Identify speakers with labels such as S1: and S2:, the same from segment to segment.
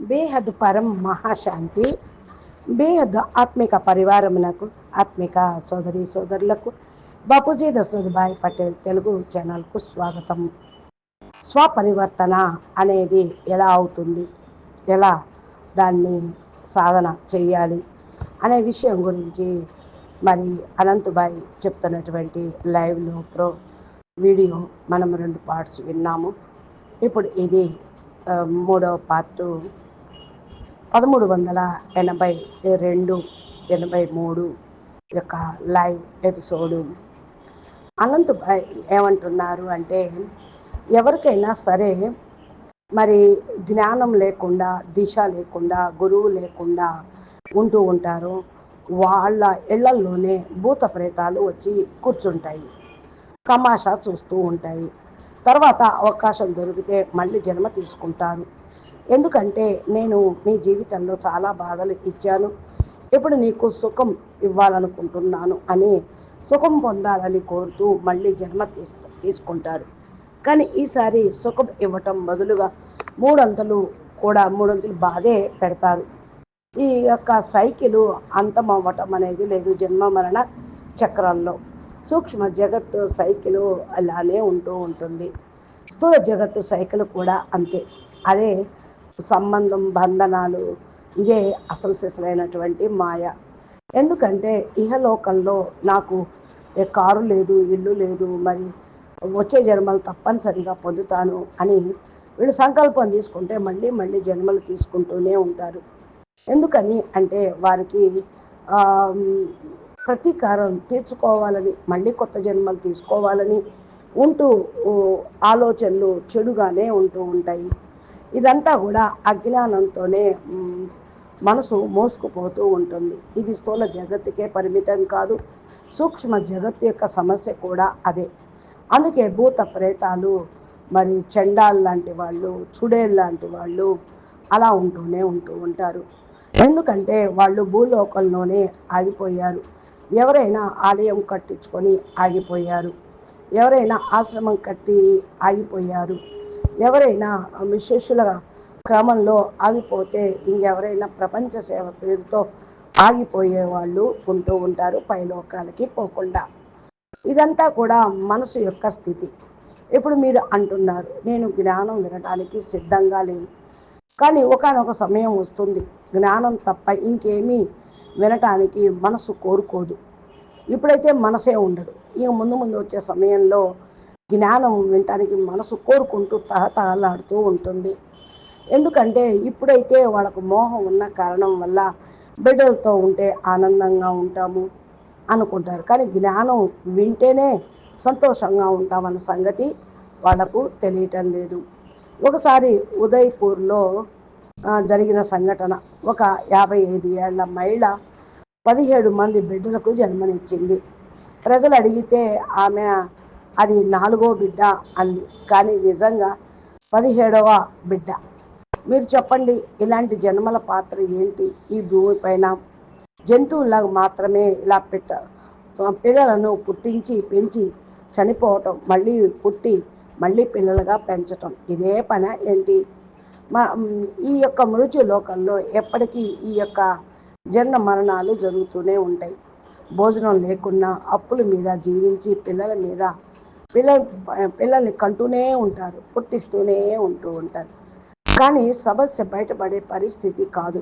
S1: బేహద్ పరం మహాశాంతి బేహద్ ఆత్మిక పరివారమునకు ఆత్మిక సోదరి సోదరులకు బాపూజీ దశరథ్ పటేల్ తెలుగు ఛానల్కు స్వాగతం. స్వపరివర్తన అనేది ఎలా అవుతుంది? ఎలా దాన్ని సాధన చేయాలి అనే విషయం గురించి మరి అనంతభాయ్ చెప్తున్నటువంటి లైవ్లో ప్రో వీడియో మనం రెండు పార్ట్స్ విన్నాము. ఇప్పుడు ఇది మూడవ పార్టు పదమూడు వందల ఎనభై రెండు ఎనభై మూడు యొక్క లైవ్ ఎపిసోడు. అనంత్ ఏమంటున్నారు అంటే ఎవరికైనా సరే మరి జ్ఞానం లేకుండా దిశ లేకుండా గురువు లేకుండా ఉంటూ ఉంటారు. వాళ్ళ ఇళ్ళల్లోనే భూత ప్రేతాలు వచ్చి కూర్చుంటాయి. తమాషా చూస్తూ ఉంటాయి. తర్వాత అవకాశం దొరికితే మళ్ళీ జన్మ తీసుకుంటారు. ఎందుకంటే నేను మీ జీవితంలో చాలా బాధలు ఇచ్చాను. ఇప్పుడు నీకు సుఖం ఇవ్వాలనుకుంటున్నాను అని సుఖం పొందాలని కోరుతూ మళ్ళీ జన్మ తీస్ తీసుకుంటారు కానీ ఈసారి సుఖం ఇవ్వటం బదులుగా మూడంతలు కూడా మూడంతలు బాధే పెడతారు. ఈ యొక్క సైకిల్ అంతం అవ్వటం అనేది లేదు జన్మ మరణ చక్రంలో. సూక్ష్మ జగత్తు సైకిల్ అలానే ఉంటూ ఉంటుంది. స్థూల జగత్తు సైకిల్ కూడా అంతే. అదే సంబంధం బంధనాలు ఇదే అసలు సిసలైనటువంటి మాయ. ఎందుకంటే ఇహలోకంలో నాకు ఏ కారు లేదు ఇల్లు లేదు మరి వచ్చే జన్మలు తప్పనిసరిగా పొందుతాను అని వీళ్ళు సంకల్పం తీసుకుంటే మళ్ళీ మళ్ళీ జన్మలు తీసుకుంటూనే ఉంటారు. ఎందుకని అంటే వారికి ప్రతీకారం తీర్చుకోవాలని మళ్ళీ కొత్త జన్మలు తీసుకోవాలని ఉంటూ ఆలోచనలు చెడుగానే ఉంటూ ఉంటాయి. ఇదంతా కూడా అజ్ఞానంతోనే మనసు మోసుకుపోతూ ఉంటుంది. ఇది స్థూల జగత్తుకే పరిమితం కాదు. సూక్ష్మ జగత్తు యొక్క సమస్య కూడా అదే. అందుకే భూత ప్రేతాలు మరి చెండాల్ లాంటి వాళ్ళు చుడేలు లాంటి వాళ్ళు అలా ఉంటూనే ఉంటూ ఉంటారు. ఎందుకంటే వాళ్ళు భూలోకంలోనే ఆగిపోయారు. ఎవరైనా ఆలయం కట్టించుకొని ఆగిపోయారు. ఎవరైనా ఆశ్రమం కట్టి ఆగిపోయారు. ఎవరైనా విశేషుల క్రమంలో ఆగిపోతే ఇంకెవరైనా ప్రపంచ సేవ పేరుతో ఆగిపోయే వాళ్ళు ఉంటూ ఉంటారు పైలోకాలకి పోకుండా. ఇదంతా కూడా మనసు యొక్క స్థితి. ఇప్పుడు మీరు అంటున్నారు నేను జ్ఞానం వినడానికి సిద్ధంగా లేను. కానీ ఒకనొక సమయం వస్తుంది జ్ఞానం తప్ప ఇంకేమీ వినటానికి మనసు కోరుకోదు. ఇప్పుడైతే మనసే ఉండదు. ఇక ముందు ముందు వచ్చే సమయంలో జ్ఞానం వినటానికి మనసు కోరుకుంటూ తహతహలాడుతూ ఉంటుంది. ఎందుకంటే ఇప్పుడైతే వాళ్ళకు మోహం ఉన్న కారణం వల్ల బిడ్డలతో ఉంటే ఆనందంగా ఉంటాము అనుకుంటారు. కానీ జ్ఞానం వింటేనే సంతోషంగా ఉంటామన్న సంగతి వాళ్ళకు తెలియటం లేదు. ఒకసారి ఉదయ్పూర్లో జరిగిన సంఘటన. ఒక యాభై ఐదు ఏళ్ళ మహిళ పదిహేడు మంది బిడ్డలకు జన్మనిచ్చింది. ప్రజలు అడిగితే ఆమె అది నాలుగో బిడ్డ అంది. కానీ నిజంగా పదిహేడవ బిడ్డ. మీరు చెప్పండి ఇలాంటి జన్మల పాత్ర ఏంటి? ఈ భూమిపైన జంతువులకు మాత్రమే ఇలా పెట్ట పిల్లలను పుట్టించి పెంచి చనిపోవటం మళ్ళీ పుట్టి మళ్ళీ పిల్లలుగా పెంచటం ఇదే పని ఏంటి? మా ఈ యొక్క మృత్యు లోకంలో ఎప్పటికీ ఈ యొక్క జన్మ మరణాలు జరుగుతూనే ఉంటాయి. భోజనం లేకున్నా అప్పుల మీద జీవించి పిల్లల మీద పిల్ల పిల్లల్ని కంటూనే ఉంటారు పుట్టిస్తూనే ఉంటూ ఉంటారు. కానీ సమస్య బయటపడే పరిస్థితి కాదు.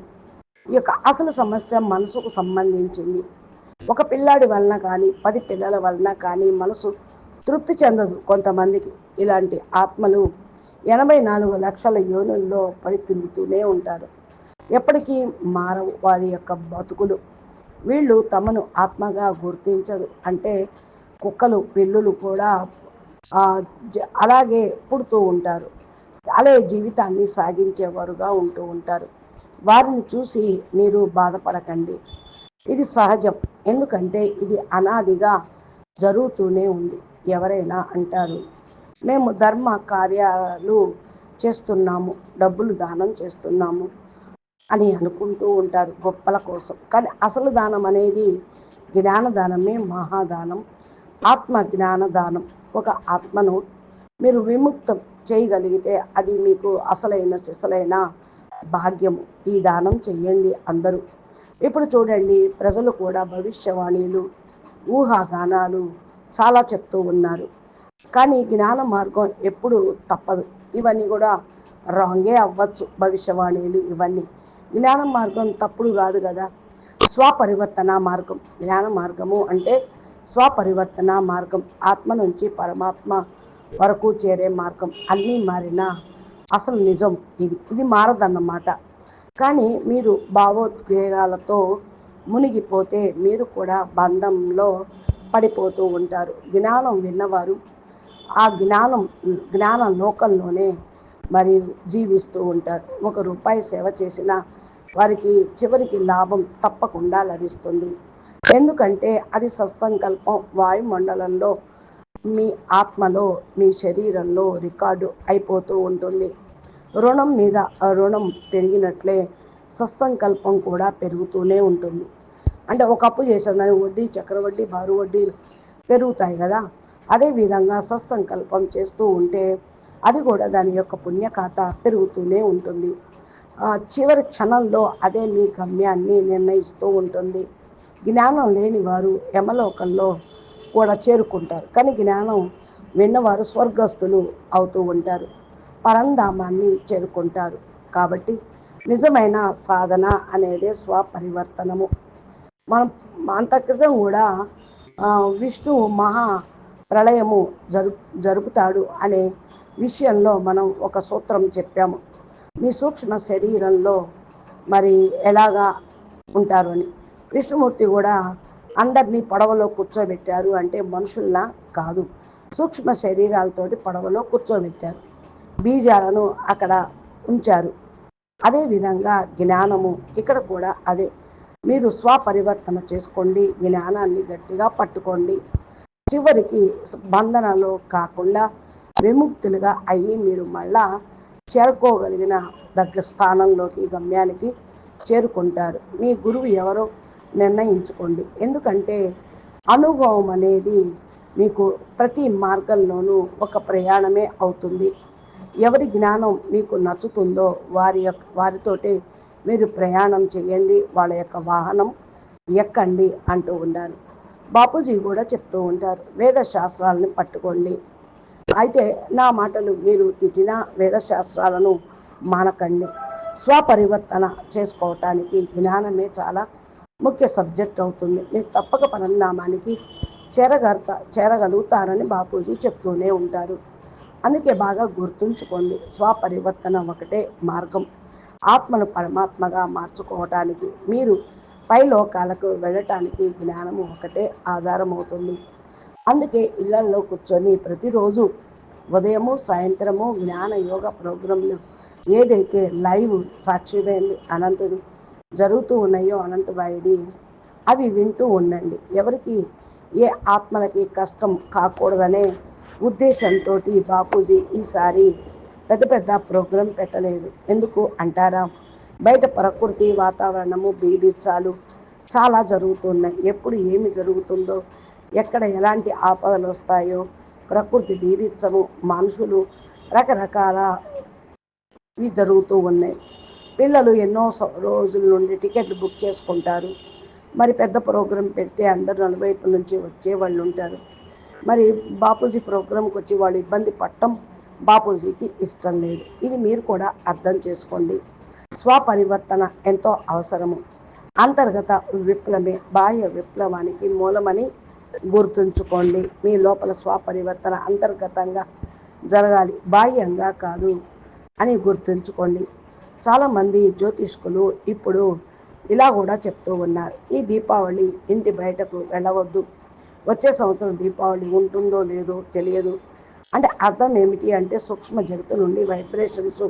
S1: ఈ యొక్క అసలు సమస్య మనసుకు సంబంధించింది. ఒక పిల్లాడి వలన కానీ పది పిల్లల వలన కానీ మనసు తృప్తి చెందదు కొంతమందికి. ఇలాంటి ఆత్మలు ఎనభై నాలుగు లక్షల యోనుల్లో పడి తిరుగుతూనే ఉంటారు. ఎప్పటికీ మారవు వారి యొక్క బతుకులు. వీళ్ళు తమను ఆత్మగా గుర్తించరు. అంటే కుక్కలు పిల్లులు కూడా జ- అలాగే పుడుతూ ఉంటారు. అలాగే జీవితాన్ని సాగించేవారుగా ఉంటూ ఉంటారు. వారిని చూసి మీరు బాధపడకండి. ఇది సహజం. ఎందుకంటే ఇది అనాదిగా జరుగుతూనే ఉంది. ఎవరైనా అంటారు మేము ధర్మ కార్యాలు చేస్తున్నాము డబ్బులు దానం చేస్తున్నాము అని అనుకుంటూ ఉంటారు గొప్పల కోసం. కానీ అసలు దానం అనేది జ్ఞానదానమే మహాదానం. ఆత్మ జ్ఞానదానం. ఒక ఆత్మను మీరు విముక్తం చేయగలిగితే అది మీకు అసలైన సిసలైన భాగ్యము. ఈ దానం చెయ్యండి అందరూ. ఇప్పుడు చూడండి ప్రజలు కూడా భవిష్యవాణీలు ఊహాగానాలు చాలా చెప్తూ ఉన్నారు. కానీ జ్ఞాన మార్గం ఎప్పుడు తప్పదు. ఇవన్నీ కూడా రాంగే అవ్వచ్చు భవిష్యవాణిలు ఇవన్నీ. జ్ఞాన మార్గం తప్పుడు కాదు కదా. స్వపరివర్తన మార్గం. జ్ఞాన మార్గము అంటే స్వపరివర్తన మార్గం ఆత్మ నుంచి పరమాత్మ వరకు చేరే మార్గం అన్నీ మారినా అసలు నిజం ఇది. ఇది మారదన్నమాట. కానీ మీరు భావోద్వేగాలతో మునిగిపోతే మీరు కూడా బంధంలో పడిపోతూ ఉంటారు. జ్ఞానం విన్నవారు ఆ జ్ఞానం జ్ఞాన లోకంలోనే మరియు జీవిస్తూ ఉంటారు. ఒక రూపాయి సేవ చేసిన వారికి చివరికి లాభం తప్పకుండా లభిస్తుంది. ఎందుకంటే అది సత్సంకల్పం వాయుమండలంలో మీ ఆత్మలో మీ శరీరంలో రికార్డు అయిపోతూ ఉంటుంది. రుణం మీద రుణం పెరిగినట్లే సత్సంకల్పం కూడా పెరుగుతూనే ఉంటుంది. అంటే ఒక అప్పు చేసేదాన్ని వడ్డీ చక్రవడ్డీ బారు వడ్డీ పెరుగుతాయి కదా. అదేవిధంగా సత్సంకల్పం చేస్తూ ఉంటే అది కూడా దాని యొక్క పుణ్యఖాత పెరుగుతూనే ఉంటుంది. చివరి క్షణంలో అదే మీ గమ్యాన్ని నిర్ణయిస్తూ ఉంటుంది. జ్ఞానం లేని వారు యమలోకంలో కూడా చేరుకుంటారు. కానీ జ్ఞానం విన్నవారు స్వర్గస్థులు అవుతూ ఉంటారు. పరంధామాన్ని చేరుకుంటారు. కాబట్టి నిజమైన సాధన అనేది స్వపరివర్తనము. మనం అంత క్రితం కూడా విష్ణు మహా ప్రళయము జరు జరుపుతాడు అనే విషయంలో మనం ఒక సూత్రం చెప్పాము. మీ సూక్ష్మ శరీరంలో మరి ఎలాగా ఉంటారు అని. కృష్ణమూర్తి కూడా అందరినీ పడవలో కూర్చోబెట్టారు అంటే మనుషుల్లా కాదు. సూక్ష్మ శరీరాలతోటి పడవలో కూర్చోబెట్టారు. బీజాలను అక్కడ ఉంచారు. అదేవిధంగా జ్ఞానము ఇక్కడ కూడా అదే. మీరు స్వపరివర్తన చేసుకోండి జ్ఞానాన్ని గట్టిగా పట్టుకోండి. చివరికి బంధనలో కాకుండా విముక్తులుగా అయ్యి మీరు మళ్ళా చేరుకోగలిగిన దగ్గర స్థానంలోకి గమ్యానికి చేరుకుంటారు. మీ గురువు ఎవరో నిర్ణయించుకోండి. ఎందుకంటే అనుభవం అనేది మీకు ప్రతి మార్గంలోనూ ఒక ప్రయాణమే అవుతుంది. ఎవరి జ్ఞానం మీకు నచ్చుతుందో వారి యొక్క వారితోటే మీరు ప్రయాణం చేయండి వాళ్ళ యొక్క వాహనం ఎక్కండి అంటూ ఉండాలి. బాపూజీ కూడా చెప్తూ ఉంటారు వేద శాస్త్రాలను పట్టుకోండి. అయితే నా మాటలు మీరు తెచ్చిన వేదశాస్త్రాలను మానకండి. స్వపరివర్తన చేసుకోవటానికి జ్ఞానమే చాలా ముఖ్య సబ్జెక్ట్ అవుతుంది. మీరు తప్పక పరిణామానికి చేరగలుగుత చేరగలుగుతారని బాపూజీ చెప్తూనే ఉంటారు. అందుకే బాగా గుర్తుంచుకోండి. స్వపరివర్తన ఒకటే మార్గం. ఆత్మను పరమాత్మగా మార్చుకోవటానికి మీరు పై లోకాలకు వెళ్ళటానికి జ్ఞానము ఒకటే ఆధారం అవుతుంది అందుకే ఇళ్ళలో కూర్చొని ప్రతిరోజు ఉదయము సాయంత్రము జ్ఞాన యోగ ప్రోగ్రాంలు ఏదైతే లైవ్ సాక్షిమైంది అనంతుడు జరుగుతూ ఉన్నాయో అనంతబాయుడి అవి వింటూ ఉండండి. ఎవరికి ఏ ఆత్మలకి కష్టం కాకూడదనే ఉద్దేశంతో బాపూజీ ఈసారి పెద్ద పెద్ద ప్రోగ్రాం పెట్టలేదు. ఎందుకు అంటారా? బయట ప్రకృతి వాతావరణము బీభిత్సాలు చాలా జరుగుతున్నాయి. ఎప్పుడు ఏమి జరుగుతుందో ఎక్కడ ఎలాంటి ఆపదలు వస్తాయో ప్రకృతి బీభిత్సము మనుషులు రకరకాల ఇవి జరుగుతూ ఉన్నాయి. పిల్లలు ఎన్నో రోజుల నుండి టికెట్లు బుక్ చేసుకుంటారు. మరి పెద్ద ప్రోగ్రాం పెడితే అందరు నలువైపు నుంచి వచ్చే వాళ్ళు ఉంటారు. మరి బాపూజీ ప్రోగ్రాంకి వచ్చి వాళ్ళు ఇబ్బంది పట్టడం బాపూజీకి ఇష్టం లేదు. ఇది మీరు కూడా అర్థం చేసుకోండి. స్వపరివర్తన ఎంతో అవసరము. అంతర్గత విప్లవమే బాహ్య విప్లవానికి మూలమని గుర్తుంచుకోండి. మీ లోపల స్వపరివర్తన అంతర్గతంగా జరగాలి. బాహ్యంగా కాదు అని గుర్తుంచుకోండి. చాలామంది జ్యోతిష్కులు ఇప్పుడు ఇలా కూడా చెప్తూ ఉన్నారు. ఈ దీపావళి ఇంటి బయటకు వెళ్ళవద్దు. వచ్చే సంవత్సరం దీపావళి ఉంటుందో లేదో తెలియదు. అంటే అర్థం ఏమిటి అంటే సూక్ష్మ జగత్తు నుండి వైబ్రేషన్స్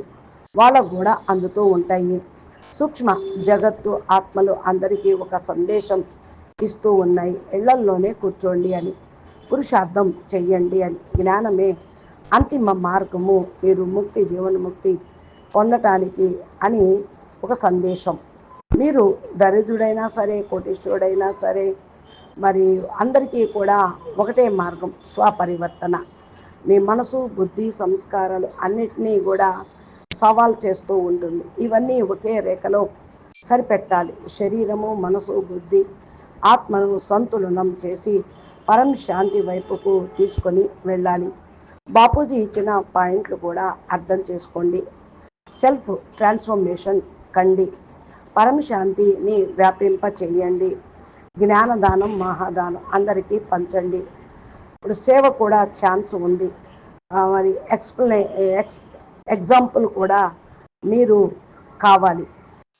S1: వాళ్ళకు కూడా అందుతూ ఉంటాయి. సూక్ష్మ జగత్తు ఆత్మలు అందరికీ ఒక సందేశం ఇస్తూ ఉన్నాయి. ఇళ్ళల్లోనే కూర్చోండి అని పురుషార్థం చెయ్యండి అని. జ్ఞానమే అంతిమ మార్గము. మీరు ముక్తి జీవనముక్తి పొందటానికి అని ఒక సందేశం. మీరు దరిద్రుడైనా సరే కోటీశ్వరుడైనా సరే మరి అందరికీ కూడా ఒకటే మార్గం స్వపరివర్తన. మీ మనసు బుద్ధి సంస్కారాలు అన్నిటినీ కూడా సవాల్ చేస్తూ ఉంటుంది. ఇవన్నీ ఒకే రేఖలో సరిపెట్టాలి. శరీరము మనసు బుద్ధి ఆత్మను సంతులనం చేసి పరం శాంతి వైపుకు తీసుకొని వెళ్ళాలి. బాపూజీ ఇచ్చిన పాయింట్లు కూడా అర్థం చేసుకోండి. సెల్ఫ్ ట్రాన్స్ఫర్మేషన్ కండి. పరమశాంతిని వ్యాపింప చేయండి జ్ఞానదానం మహాదానం అందరికీ పంచండి. ఇప్పుడు సేవ కూడా ఛాన్స్ ఉంది. మరి ఎక్స్ప్లె ఎక్స్ ఎగ్జాంపుల్ కూడా మీరు కావాలి.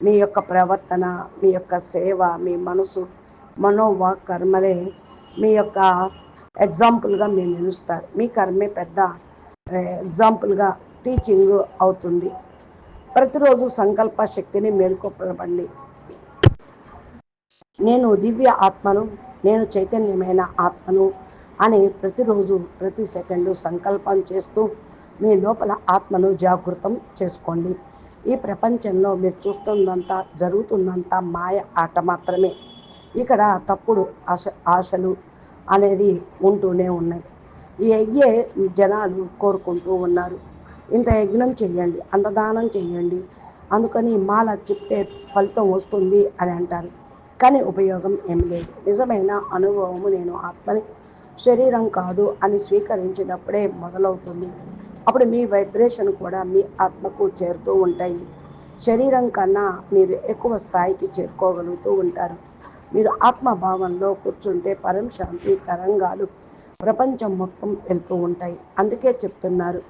S1: మీ యొక్క ప్రవర్తన మీ యొక్క సేవ మీ మనసు మనోవా కర్మలే మీ యొక్క ఎగ్జాంపుల్గా మీరు నిలుస్తారు. మీ కర్మే పెద్ద ఎగ్జాంపుల్గా టీచింగ్ అవుతుంది. ప్రతిరోజు సంకల్ప శక్తిని మేల్కొప్పబడి నేను దివ్య ఆత్మను నేను చైతన్యమైన ఆత్మను అని ప్రతిరోజు ప్రతి సెకండు సంకల్పం చేస్తూ మీ లోపల ఆత్మను జాగృతం చేసుకోండి. ఈ ప్రపంచంలో మీరు చూస్తున్నంత జరుగుతున్నంతా మాయ ఆట మాత్రమే. ఇక్కడ తప్పుడు ఆశ ఆశలు అనేది ఉంటూనే ఉన్నాయి. ఈ యజ్ఞే జనాలు కోరుకుంటూ ఉన్నారు. ఇంత యజ్ఞం చెయ్యండి అన్నదానం చెయ్యండి. అందుకని మాల చెప్తే ఫలితం వస్తుంది అని అంటారు. కానీ ఉపయోగం ఏం లేదు. నిజమైన అనుభవము నేను ఆత్మని శరీరం కాదు అని స్వీకరించినప్పుడే మొదలవుతుంది. అప్పుడు మీ వైబ్రేషన్ కూడా మీ ఆత్మకు చేరుతూ ఉంటాయి. శరీరం కన్నా మీరు ఎక్కువ స్థాయికి చేరుకోగలుగుతూ ఉంటారు. మీరు ఆత్మభావంలో కూర్చుంటే పరం శాంతి తరంగాలు ప్రపంచం మొత్తం వెళ్తూ ఉంటాయి. అందుకే చెప్తున్నారు.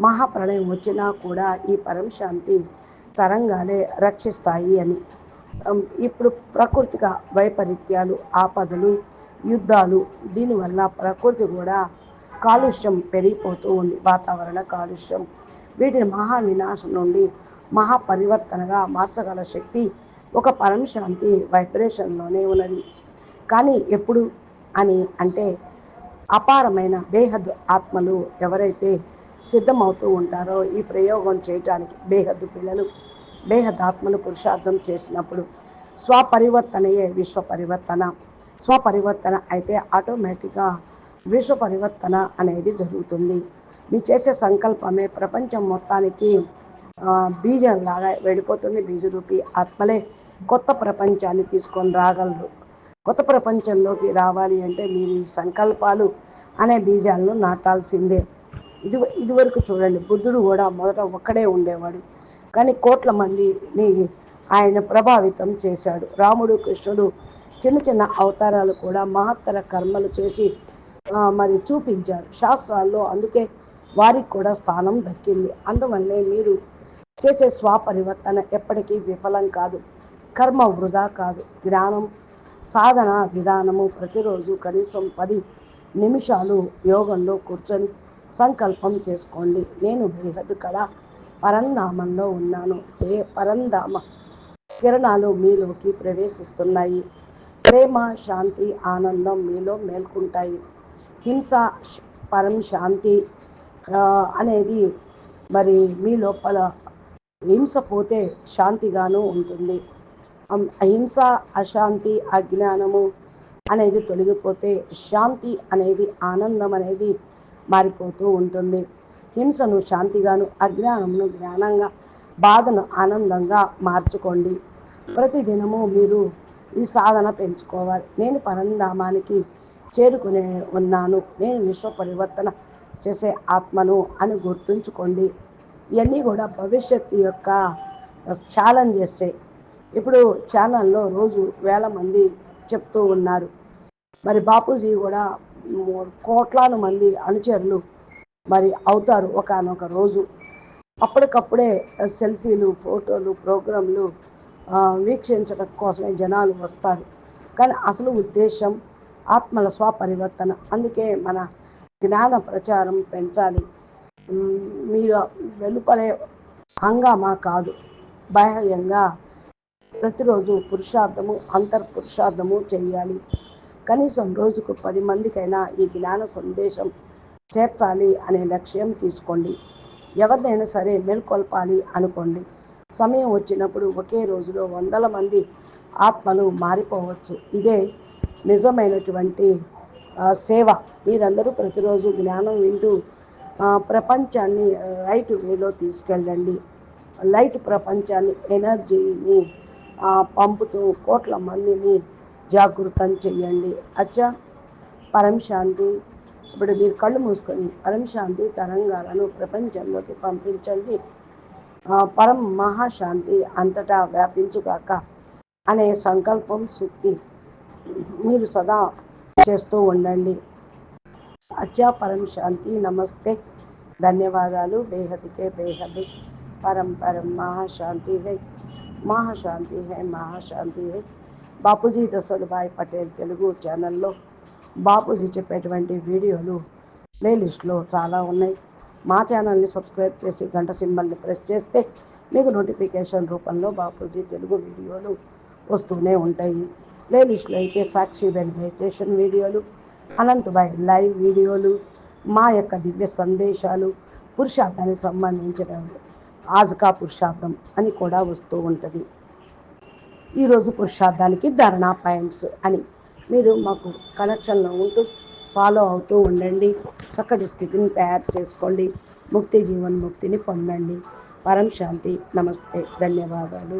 S1: మహాప్రళయం వచ్చినా కూడా ఈ పరం శాంతి తరంగాలే రక్షిస్తాయి అని. ఇప్పుడు ప్రకృతిక వైపరీత్యాలు ఆపదలు యుద్ధాలు దీనివల్ల ప్రకృతి కూడా కాలుష్యం పెరిగిపోతూ ఉంది వాతావరణ కాలుష్యం. వీటిని మహా వినాశం నుండి మహాపరివర్తనగా మార్చగల శక్తి ఒక పరమశాంతి వైబ్రేషన్లోనే ఉన్నది. కానీ ఎప్పుడు అని అంటే అపారమైన బేహద్ ఆత్మలు ఎవరైతే సిద్ధమవుతూ ఉంటారో ఈ ప్రయోగం చేయటానికి బేహద్దు పిల్లలు బేహదాత్మలు పురుషార్థం చేసినప్పుడు స్వపరివర్తనయే విశ్వ పరివర్తన స్వపరివర్తన అయితే ఆటోమేటిక్గా విశ్వ పరివర్తన అనేది జరుగుతుంది. మీ చేసే సంకల్పమే ప్రపంచం మొత్తానికి బీజంలాగా వెళ్ళిపోతుంది. బీజరూపి ఆత్మలే కొత్త ప్రపంచాన్ని తీసుకొని రాగలరు. కొత్త ప్రపంచంలోకి రావాలి అంటే మీరు ఈ సంకల్పాలు అనే బీజాలను నాటాల్సిందే. ఇది ఇదివరకు చూడండి బుద్ధుడు కూడా మొదట ఒక్కడే ఉండేవాడు. కానీ కోట్ల మందిని ఆయన ప్రభావితం చేశాడు. రాముడు కృష్ణుడు చిన్న చిన్న అవతారాలు కూడా మహత్తర కర్మలు చేసి మరి చూపించారు. శాస్త్రాల్లో అందుకే వారికి కూడా స్థానం దక్కింది. అందువల్లే మీరు చేసే స్వపరివర్తన ఎప్పటికీ విఫలం కాదు. కర్మ వృధా కాదు. జ్ఞానం సాధన విధానము ప్రతిరోజు కనీసం పది నిమిషాలు యోగంలో కూర్చొని సంకల్పం చేసుకోండి. నేను బేహద్ కళ పరంధామంలో ఉన్నాను. ఏ పరంధామ కిరణాలు మీలోకి ప్రవేశిస్తున్నాయి. ప్రేమ శాంతి ఆనందం మీలో మేల్కుంటాయి. హింస పరం శాంతి అనేది మరి మీ లోపల హింస పోతే శాంతిగాను ఉంటుంది. అహింస అశాంతి అజ్ఞానము అనేది తొలగిపోతే శాంతి అనేది ఆనందం అనేది మారిపోతూ ఉంటుంది. హింసను శాంతిగాను అజ్ఞానమును జ్ఞానంగా బాధను ఆనందంగా మార్చుకోండి. ప్రతిదినము మీరు ఈ సాధన పెంచుకోవాలి. నేను పరంధామానికి చేరుకునే ఉన్నాను. నేను విశ్వ పరివర్తన చేసే ఆత్మను అని గుర్తుంచుకోండి. ఇవన్నీ కూడా భవిష్యత్తు యొక్క ఛాలెంజెస్ ఇప్పుడు ఛానల్లో రోజు వేల మంది చెప్తూ ఉన్నారు. మరి బాపూజీ కూడా కోట్లాను మంది అనుచరులు మరి అవుతారు ఒకనొక రోజు. అప్పటికప్పుడే సెల్ఫీలు ఫోటోలు ప్రోగ్రాంలు వీక్షించడం కోసమే జనాలు వస్తారు. కానీ అసలు ఉద్దేశం ఆత్మల స్వపరివర్తన. అందుకే మన జ్ఞాన ప్రచారం పెంచాలి. మీరు వెలుపలే హంగామా కాదు. బాహ్యంగా ప్రతిరోజు పురుషార్థము అంతర్పురుషార్థము చేయాలి. కనీసం రోజుకు పది మందికైనా ఈ జ్ఞాన సందేశం చేర్చాలి అనే లక్ష్యం తీసుకోండి. ఎవరినైనా సరే మేల్కొల్పాలి అనుకోండి. సమయం వచ్చినప్పుడు ఒకే రోజులో వందల మంది ఆత్మలు మారిపోవచ్చు. ఇదే నిజమైనటువంటి సేవ. మీరందరూ ప్రతిరోజు జ్ఞానం వింటూ ప్రపంచాన్ని రైట్ వేలో తీసుకెళ్ళండి. లైట్ ప్రపంచాన్ని ఎనర్జీని పంపుతూ కోట్ల మందిని జాగృతం చెయ్యండి అచ్చా పరం శాంతి. ఇప్పుడు మీరు కళ్ళు మూసుకొని పరం శాంతి తరంగాలను ప్రపంచంలోకి పంపించండి. పరం మహాశాంతి అంతటా వ్యాపించుగాక అనే సంకల్పం శుద్ధి మీరు సదా చేస్తూ ఉండండి. అచ్చా పరం శాంతి నమస్తే. ధన్యవాదాలు. బేహద్కే బేహద్ పరం పరం మహాశాంతి హై. మహాశాంతి హై మహాశాంతి హై. బాపూజీ దశరథభాయ్ పటేల్ తెలుగు ఛానల్లో బాపూజీ చెప్పేటువంటి వీడియోలు ప్లేలిస్ట్లో చాలా ఉన్నాయి. మా ఛానల్ని సబ్స్క్రైబ్ చేసి గంట సింబల్ని ప్రెస్ చేస్తే మీకు నోటిఫికేషన్ రూపంలో బాపూజీ తెలుగు వీడియోలు వస్తూనే ఉంటాయి. ప్లేలిస్ట్లో అయితే సాక్షి మెడిటేషన్ వీడియోలు అనంతభాయ్ లైవ్ వీడియోలు మా యొక్క దివ్య సందేశాలు పురుషార్థానికి సంబంధించిన ఆజకా పురుషార్థం అని కూడా వస్తూ ఉంటుంది. ఈరోజు పురుషార్థానికి ధర్నా పాయింట్స్ అని. మీరు మాకు కనెక్షన్లో ఉంటూ ఫాలో అవుతూ ఉండండి. చక్కటి స్థితిని తయారు చేసుకోండి. ముక్తి జీవన్ ముక్తిని పొందండి. పరం శాంతి. నమస్తే. ధన్యవాదాలు.